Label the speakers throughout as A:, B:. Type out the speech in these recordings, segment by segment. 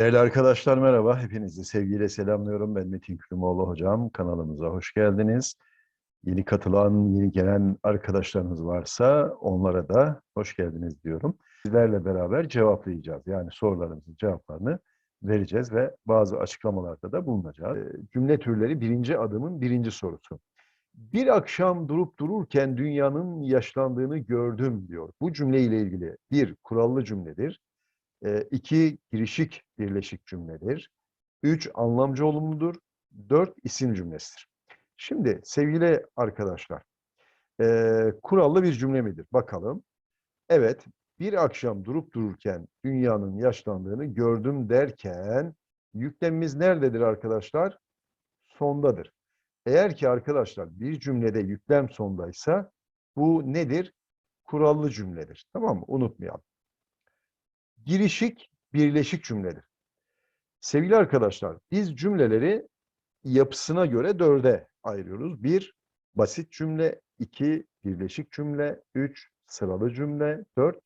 A: Değerli arkadaşlar merhaba. Hepinizi sevgiyle selamlıyorum. Ben Metin Külümoğlu hocam. Kanalımıza hoş geldiniz. Yeni katılan, yeni gelen arkadaşlarınız varsa onlara da hoş geldiniz diyorum. Sizlerle beraber cevaplayacağız. Yani sorularımızın cevaplarını vereceğiz ve bazı açıklamalarda da bulunacağız. Ee, Cümle türleri birinci adımın birinci sorusu. Bir akşam durup dururken dünyanın yaşlandığını gördüm diyor. Bu cümle ile ilgili bir kurallı cümledir. E, girişik birleşik cümledir. Üç anlamcı olumludur. Dört isim cümlesidir. Şimdi sevgili arkadaşlar, e, kurallı bir cümle midir? Bakalım. Evet, bir akşam durup dururken dünyanın yaşlandığını gördüm derken yüklemimiz nerededir arkadaşlar? Sondadır. Eğer ki arkadaşlar bir cümlede yüklem sondaysa bu nedir? Kurallı cümledir. Tamam mı? Unutmayalım. Girişik birleşik cümledir. Sevgili arkadaşlar, biz cümleleri yapısına göre dörde ayırıyoruz. Bir, basit cümle. iki birleşik cümle. Üç, sıralı cümle. Dört,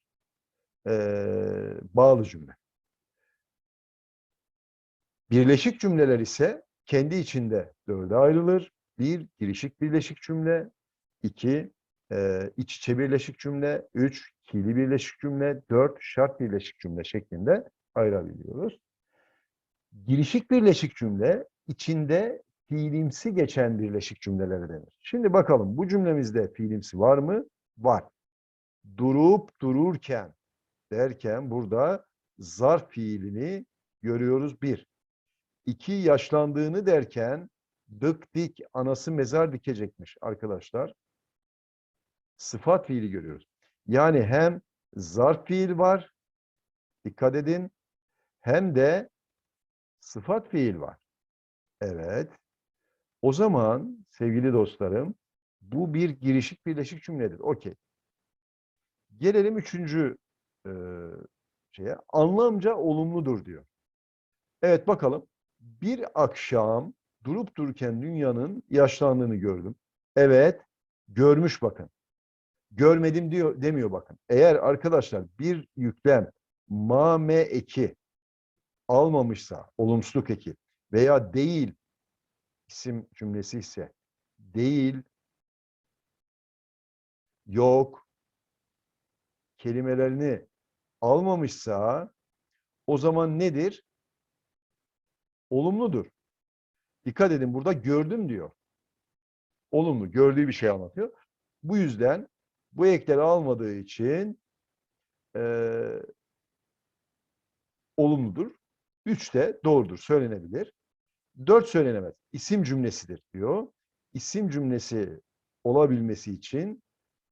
A: ee, bağlı cümle. Birleşik cümleler ise kendi içinde dörde ayrılır. Bir, girişik birleşik cümle. iki, e, iç içe birleşik cümle. Üç, fiili birleşik cümle. Dört, şart birleşik cümle şeklinde ayırabiliyoruz. Girişik birleşik cümle içinde fiilimsi geçen birleşik cümlelere denir. Şimdi bakalım bu cümlemizde fiilimsi var mı? Var. Durup dururken derken burada zarf fiilini görüyoruz bir. İki yaşlandığını derken dık dik anası mezar dikecekmiş arkadaşlar. Sıfat fiili görüyoruz. Yani hem zarf fiil var, dikkat edin, hem de sıfat fiil var. Evet. O zaman sevgili dostlarım, bu bir girişik birleşik cümledir. Okey. Gelelim üçüncü e, şeye. Anlamca olumludur diyor. Evet bakalım. Bir akşam durup dururken dünyanın yaşlandığını gördüm. Evet, görmüş bakın. Görmedim diyor demiyor bakın. Eğer arkadaşlar bir yüklem ma me eki almamışsa olumsuzluk eki veya değil isim cümlesi ise değil yok kelimelerini almamışsa o zaman nedir? Olumludur. Dikkat edin burada gördüm diyor. Olumlu, gördüğü bir şey anlatıyor. Bu yüzden bu ekleri almadığı için e, olumludur. Üç de doğrudur, söylenebilir. Dört söylenemez. İsim cümlesidir diyor. İsim cümlesi olabilmesi için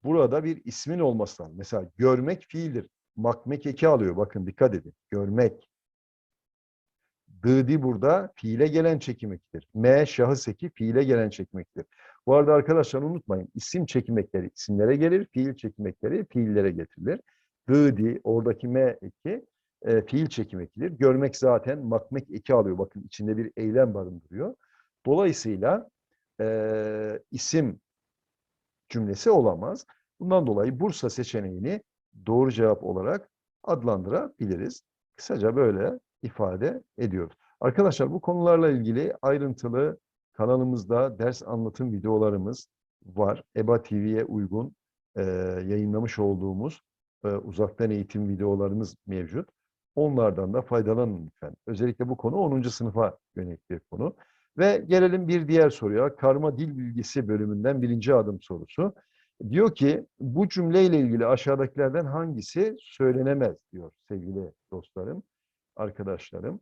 A: burada bir ismin olması lazım. Mesela görmek fiildir. Makmek eki alıyor. Bakın dikkat edin. Görmek. Dıdi burada fiile gelen çekimektir. M şahıs eki fiile gelen çekimektir. Bu arada arkadaşlar unutmayın. isim çekimekleri isimlere gelir. Fiil çekimekleri fiillere getirilir. Dıdi oradaki M eki e, fiil çekim ekidir. Görmek zaten makmek eki alıyor. Bakın içinde bir eylem barındırıyor. Dolayısıyla e, isim cümlesi olamaz. Bundan dolayı Bursa seçeneğini doğru cevap olarak adlandırabiliriz. Kısaca böyle ifade ediyoruz. Arkadaşlar bu konularla ilgili ayrıntılı kanalımızda ders anlatım videolarımız var. EBA TV'ye uygun e, yayınlamış olduğumuz e, uzaktan eğitim videolarımız mevcut. Onlardan da faydalanın lütfen. Özellikle bu konu 10. sınıfa yönelik bir konu. Ve gelelim bir diğer soruya. Karma dil bilgisi bölümünden birinci adım sorusu. Diyor ki bu cümleyle ilgili aşağıdakilerden hangisi söylenemez diyor sevgili dostlarım, arkadaşlarım.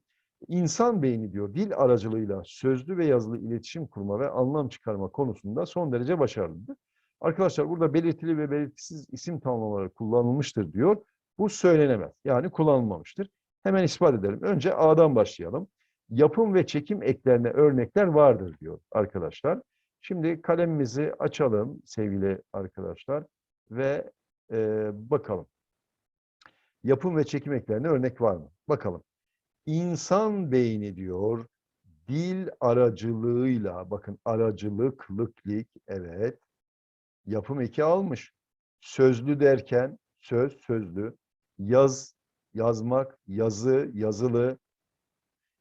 A: İnsan beyni diyor dil aracılığıyla sözlü ve yazılı iletişim kurma ve anlam çıkarma konusunda son derece başarılıdır. Arkadaşlar burada belirtili ve belirtisiz isim tamlamaları kullanılmıştır diyor. Bu söylenemez. Yani kullanılmamıştır. Hemen ispat edelim. Önce A'dan başlayalım. Yapım ve çekim eklerine örnekler vardır diyor arkadaşlar. Şimdi kalemimizi açalım sevgili arkadaşlar ve e, bakalım. Yapım ve çekim eklerine örnek var mı? Bakalım. İnsan beyni diyor dil aracılığıyla bakın aracılık, lıklik evet yapım eki almış. Sözlü derken söz, sözlü, yaz, yazmak, yazı, yazılı,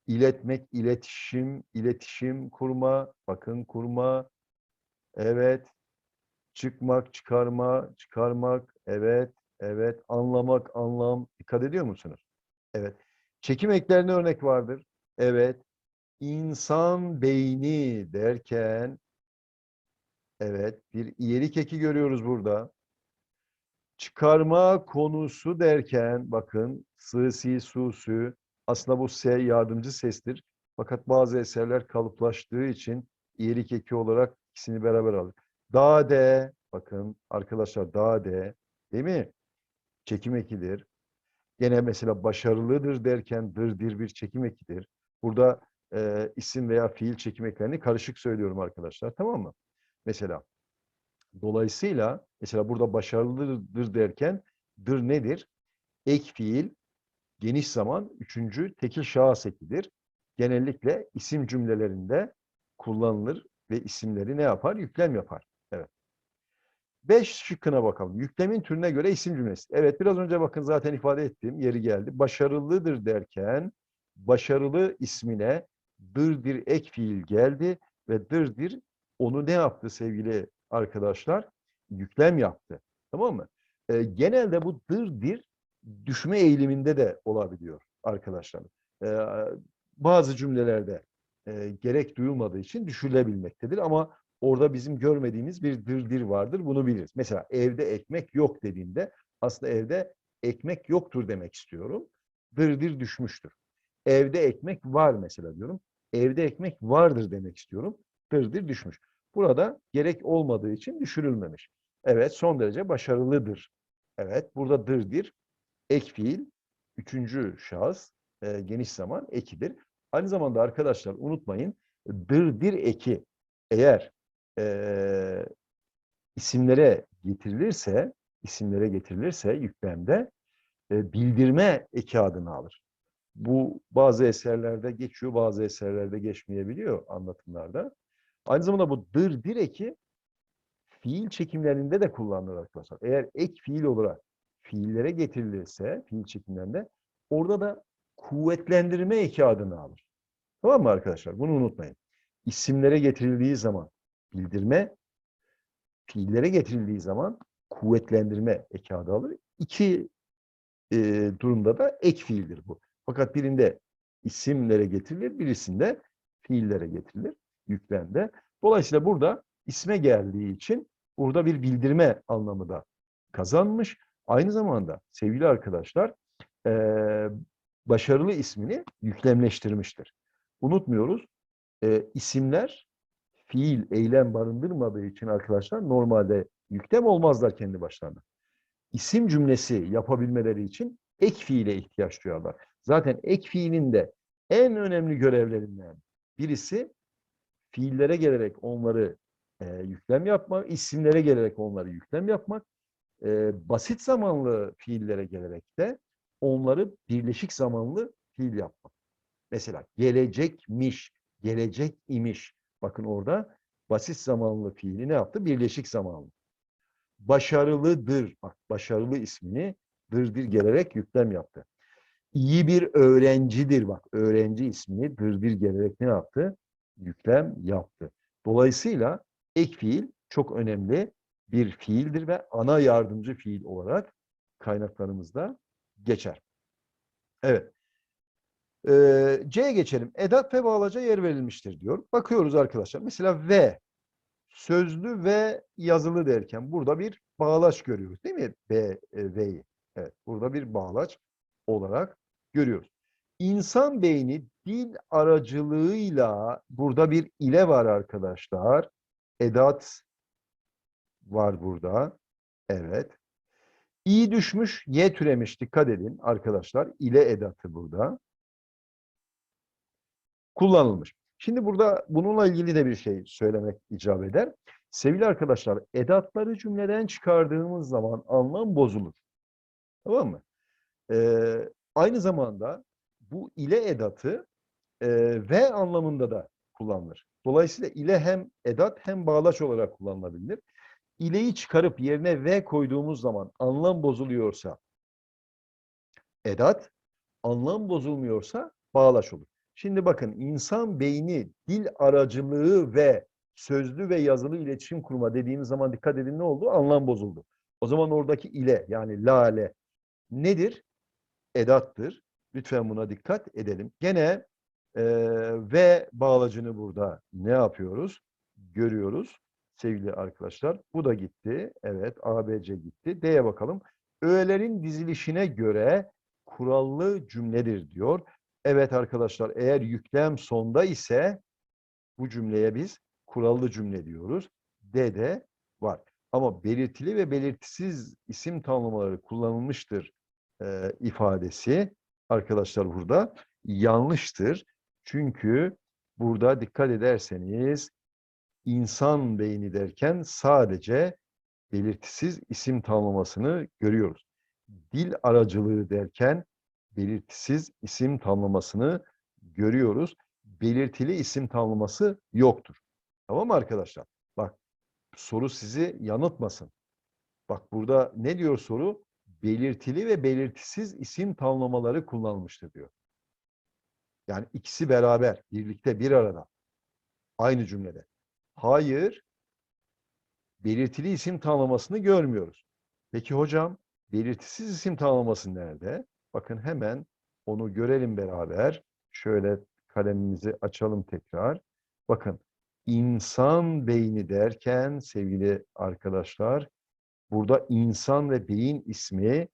A: iletmek, iletişim, iletişim kurma, bakın kurma, evet, çıkmak, çıkarma, çıkarmak, evet, evet, anlamak, anlam, dikkat ediyor musunuz? Evet, çekim eklerine örnek vardır, evet, insan beyni derken, evet, bir iyelik eki görüyoruz burada. Çıkarma konusu derken, bakın, sı, si, su, sü, aslında bu S yardımcı sestir. Fakat bazı eserler kalıplaştığı için iyelik eki olarak ikisini beraber alır. Da de, bakın arkadaşlar da de, değil mi? Çekim ekidir. Gene mesela başarılıdır derken dır dir bir çekim ekidir. Burada e, isim veya fiil çekim eklerini karışık söylüyorum arkadaşlar. Tamam mı? Mesela dolayısıyla mesela burada başarılıdır derken dır nedir? Ek fiil geniş zaman üçüncü tekil şahıs ekidir. Genellikle isim cümlelerinde kullanılır ve isimleri ne yapar? Yüklem yapar. Evet. Beş şıkkına bakalım. Yüklemin türüne göre isim cümlesi. Evet biraz önce bakın zaten ifade ettiğim yeri geldi. Başarılıdır derken başarılı ismine dırdir ek fiil geldi ve dırdir onu ne yaptı sevgili arkadaşlar? Yüklem yaptı. Tamam mı? Ee, genelde bu dırdir düşme eğiliminde de olabiliyor arkadaşlar. Ee, bazı cümlelerde e, gerek duyulmadığı için düşürülebilmektedir ama orada bizim görmediğimiz bir dırdir vardır. Bunu biliriz. Mesela evde ekmek yok dediğimde aslında evde ekmek yoktur demek istiyorum. Dırdir düşmüştür. Evde ekmek var mesela diyorum. Evde ekmek vardır demek istiyorum. Dırdir düşmüş. Burada gerek olmadığı için düşürülmemiş. Evet son derece başarılıdır. Evet burada dırdir ek fiil üçüncü şahıs e, geniş zaman ekidir. Aynı zamanda arkadaşlar unutmayın dırdir eki eğer e, isimlere getirilirse isimlere getirilirse yüklemde e, bildirme eki adını alır. Bu bazı eserlerde geçiyor, bazı eserlerde geçmeyebiliyor anlatımlarda. Aynı zamanda bu dır dir eki fiil çekimlerinde de kullanılır arkadaşlar. Eğer ek fiil olarak fiillere getirilirse fiil çekimlerinde orada da kuvvetlendirme eki adını alır. Tamam mı arkadaşlar? Bunu unutmayın. İsimlere getirildiği zaman bildirme, fiillere getirildiği zaman kuvvetlendirme eki alır. İki e, durumda da ek fiildir bu. Fakat birinde isimlere getirilir, birisinde fiillere getirilir, yüklemde. Dolayısıyla burada isme geldiği için burada bir bildirme anlamı da kazanmış. Aynı zamanda sevgili arkadaşlar e, başarılı ismini yüklemleştirmiştir. Unutmuyoruz e, isimler fiil, eylem barındırmadığı için arkadaşlar normalde yüklem olmazlar kendi başlarına. İsim cümlesi yapabilmeleri için ek fiile ihtiyaç duyarlar. Zaten ek fiilin de en önemli görevlerinden birisi fiillere gelerek onları e, yüklem yapmak, isimlere gelerek onları yüklem yapmak, e, basit zamanlı fiillere gelerek de onları birleşik zamanlı fiil yapmak. Mesela gelecekmiş, gelecek imiş. Bakın orada basit zamanlı fiili ne yaptı? Birleşik zamanlı. Başarılıdır. Bak başarılı ismini dırdır gelerek yüklem yaptı. İyi bir öğrencidir. Bak öğrenci ismini dırdır gelerek ne yaptı? Yüklem yaptı. Dolayısıyla ek fiil çok önemli bir fiildir ve ana yardımcı fiil olarak kaynaklarımızda geçer. Evet. Ee, C'ye geçelim. Edat ve bağlaca yer verilmiştir diyor. Bakıyoruz arkadaşlar. Mesela ve sözlü ve yazılı derken burada bir bağlaç görüyoruz değil mi? B, e, V'yi. Evet. Burada bir bağlaç olarak görüyoruz. İnsan beyni dil aracılığıyla burada bir ile var arkadaşlar. Edat var burada. Evet. İ düşmüş, Y türemiş. Dikkat edin arkadaşlar. İle edatı burada. Kullanılmış. Şimdi burada bununla ilgili de bir şey söylemek icap eder. Sevgili arkadaşlar, edatları cümleden çıkardığımız zaman anlam bozulur. Tamam mı? Ee, aynı zamanda bu ile edatı e, ve anlamında da kullanılır. Dolayısıyla ile hem edat hem bağlaç olarak kullanılabilir. İleyi çıkarıp yerine ve koyduğumuz zaman anlam bozuluyorsa edat, anlam bozulmuyorsa bağlaç olur. Şimdi bakın insan beyni dil aracılığı ve sözlü ve yazılı iletişim kurma dediğimiz zaman dikkat edin ne oldu? Anlam bozuldu. O zaman oradaki ile yani lale nedir? Edattır. Lütfen buna dikkat edelim. Gene e, ve bağlacını burada ne yapıyoruz? Görüyoruz sevgili arkadaşlar. Bu da gitti. Evet ABC gitti. D'ye bakalım. Öğelerin dizilişine göre kurallı cümledir diyor. Evet arkadaşlar eğer yüklem sonda ise bu cümleye biz kurallı cümle diyoruz. D'de var. Ama belirtili ve belirtisiz isim tanımlamaları kullanılmıştır e, ifadesi arkadaşlar burada yanlıştır. Çünkü burada dikkat ederseniz insan beyni derken sadece belirtisiz isim tanımlamasını görüyoruz. Dil aracılığı derken belirtisiz isim tanımlamasını görüyoruz. Belirtili isim tanımlaması yoktur. Tamam mı arkadaşlar? Bak soru sizi yanıltmasın. Bak burada ne diyor soru? Belirtili ve belirtisiz isim tanımlamaları kullanılmıştır diyor. Yani ikisi beraber, birlikte, bir arada. Aynı cümlede. Hayır, belirtili isim tanımlamasını görmüyoruz. Peki hocam, belirtisiz isim tanımlaması nerede? Bakın hemen onu görelim beraber. Şöyle kalemimizi açalım tekrar. Bakın, insan beyni derken sevgili arkadaşlar, burada insan ve beyin ismi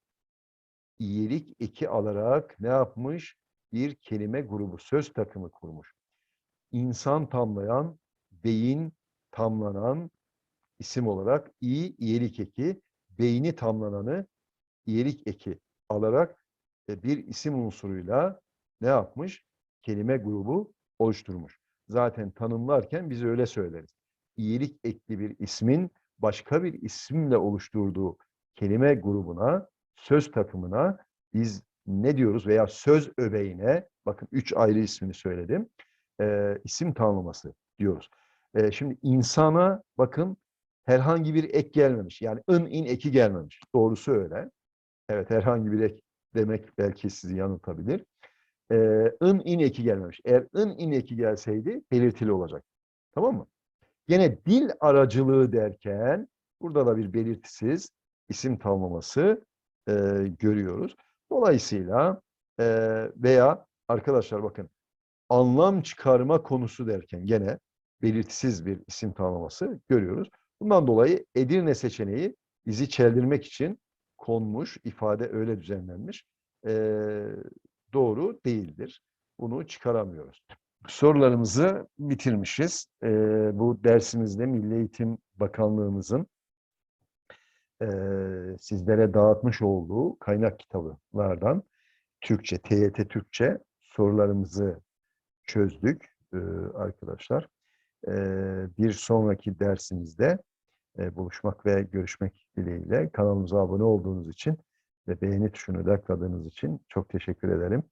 A: iyilik eki alarak ne yapmış? Bir kelime grubu, söz takımı kurmuş. İnsan tamlayan, beyin tamlanan isim olarak i iyelik eki, beyni tamlananı iyelik eki alarak e, bir isim unsuruyla ne yapmış? Kelime grubu oluşturmuş. Zaten tanımlarken biz öyle söyleriz. İyilik ekli bir ismin başka bir isimle oluşturduğu kelime grubuna, söz takımına biz ne diyoruz veya söz öbeğine, bakın üç ayrı ismini söyledim, e, isim tanımlaması diyoruz. E, şimdi insana bakın herhangi bir ek gelmemiş. Yani ın in eki gelmemiş. Doğrusu öyle. Evet herhangi bir ek demek belki sizi yanıltabilir. E, ın in eki gelmemiş. Eğer ın in eki gelseydi belirtili olacak. Tamam mı? Yine dil aracılığı derken burada da bir belirtisiz isim tanımlaması e, görüyoruz. Dolayısıyla e, veya arkadaşlar bakın anlam çıkarma konusu derken gene belirtisiz bir isim tanımlaması görüyoruz. Bundan dolayı Edirne seçeneği bizi çeldirmek için konmuş, ifade öyle düzenlenmiş. Ee, doğru değildir. Bunu çıkaramıyoruz. Sorularımızı bitirmişiz. Ee, bu dersimizde Milli Eğitim Bakanlığımızın e, sizlere dağıtmış olduğu kaynak kitabılardan Türkçe, TYT Türkçe sorularımızı çözdük e, arkadaşlar. E, bir sonraki dersimizde e, buluşmak ve görüşmek dileğiyle kanalımıza abone olduğunuz için ve beğeni tuşunu da tıkladığınız için çok teşekkür ederim.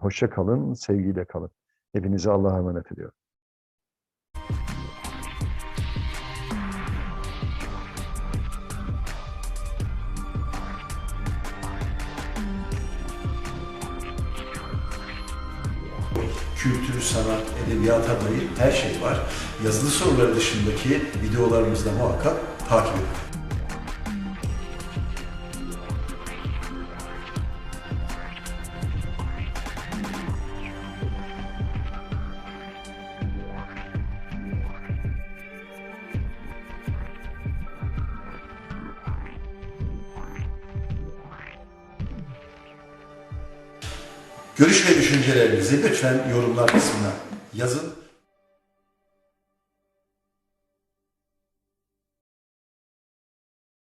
A: Hoşça kalın, sevgiyle kalın. Hepinizi Allah'a emanet ediyorum.
B: kültür, sanat, edebiyata dair her şey var. Yazılı sorular dışındaki videolarımızı da muhakkak takip edin. Görüş ve düşüncelerinizi lütfen yorumlar kısmına yazın.